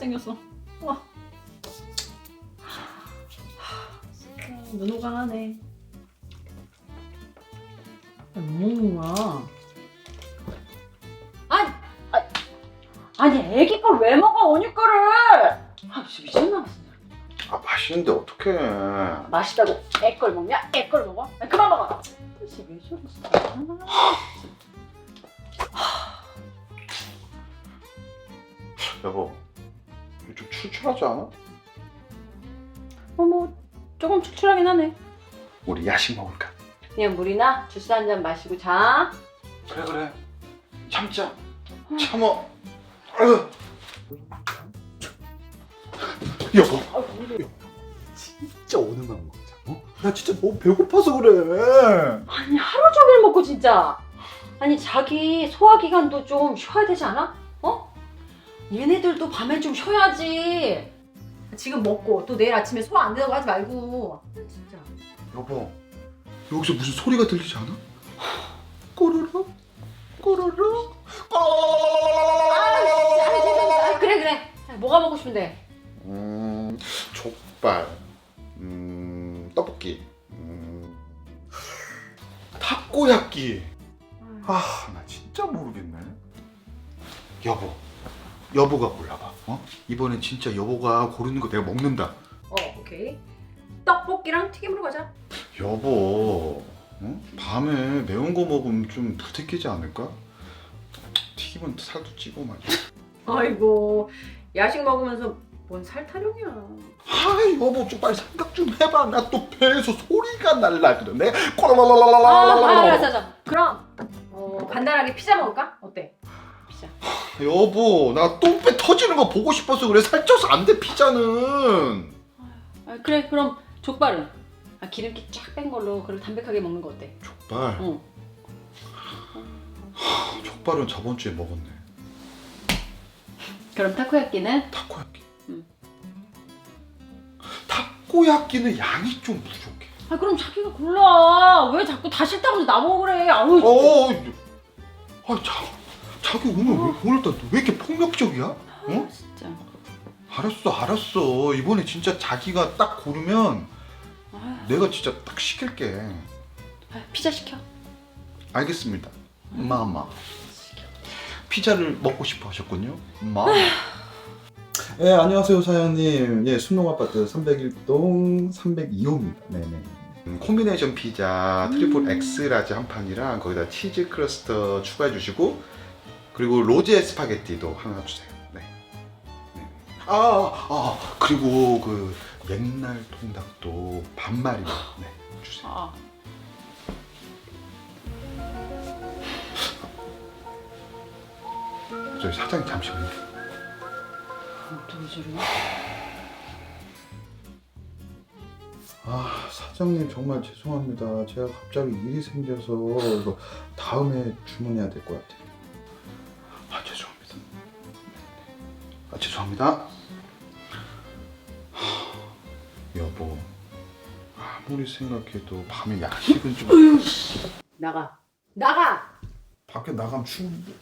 잘생겼어. 와. 눈 호강 하네. 뭐 먹는 거야? 아니, 아니, 아니 애기 걸 왜 먹어 원유 거를? 아 진짜 미쳤나 봐. 아 맛있는데 어떡해 맛있다고 애 걸 먹냐? 애 걸 먹어? 아, 그만 먹어. 도대체 왜 진짜. 여보 좀 출출하지 않아? 어뭐 조금 출출하긴 하네. 우리 야식 먹을까? 그냥 물이나 주스 한 잔 마시고 자. 그래 그래 참자 참어 아유. 여보 아, 진짜 오늘만 먹자 어? 나 진짜 너무 배고파서 그래 아니 하루 종일 먹고 진짜. 아니 자기 소화 기간도 좀 쉬어야 되지 않아? 어? 얘네들도 밤에 좀 쉬어야지. 지금 먹고 또 내일 아침에 소화 안 된다고 하지 말고. 아, 진짜. 여보 여기서 무슨 소리가 들리지 않아? 꼬르륵 꼬르륵 아, 진짜. 아. 아, 그래 그래. 자, 뭐가 먹고 싶은데? 음 족발 음 떡볶이 음 타코야끼 아 나 진짜 모르겠네 여보 여보가 골라봐 어? 이번엔 진짜 여보가 고르는 거 내가 먹는다 어 오케이. 떡볶이랑 튀김으로 가자. 여보 어? 밤에 매운 거 먹으면 좀 부대끼지 않을까? 튀기면 살도 찌고 말이야 아이고 야식 먹으면서 뭔 살타령이야. 아 여보 좀 빨리 생각 좀 해봐 나 또 배에서 소리가 날라 그러네 아, 꼬라라라라라라라 알았어, 알았어. 그럼 어, 간단하게 피자 먹을까? 어때? 피자. 여보 나 똥배 터지는 거 보고 싶어서 그래 살쪄서 안 돼 피자는 아, 그래, 그럼 족발은? 아, 기름기 쫙 뺀 걸로 그리고 담백하게 먹는 거 어때? 족발 응. 족발은 저번 주에 먹었네 그럼 타코야끼는? 타코야끼 응. 타코야끼는 양이 좀 부족해 아, 그럼 자기가 골라. 왜 자꾸 다 싫다고 나보고 그래? 아우. 어, 아, 자, 자기 오늘 왜, 오늘따라 왜 이렇게 폭력적이야? 어? 아, 진짜. 알았어, 알았어. 이번에 진짜 자기가 딱 고르면 아, 내가 진짜 딱 시킬게. 아, 피자 시켜. 알겠습니다. 마마. 피자를 먹고 싶어 하셨군요. 마마. 네, 안녕하세요, 사장님. 예, 순농아파트 301동 302호입니다. 네네. 음, 콤비네이션 피자 트리플 X라지 한 판이랑 거기다 치즈 크러스터 추가해 주시고 그리고 로제 스파게티도 하나 주세요. 네. 네. 아, 아, 그리고 그 맥날 통닭도 반마리 네, 주세요. 아. 저기 사장님 잠시만요. 어떻게 저래? 아, 사장님 정말 죄송합니다. 제가 갑자기 일이 생겨서 이거 다음에 주문해야 될 것 같아요. 죄송합니다. 하, 여보 아무리 생각해도 밤에 야식은 좀 나가. 나가! 밖에 나가면 추운데.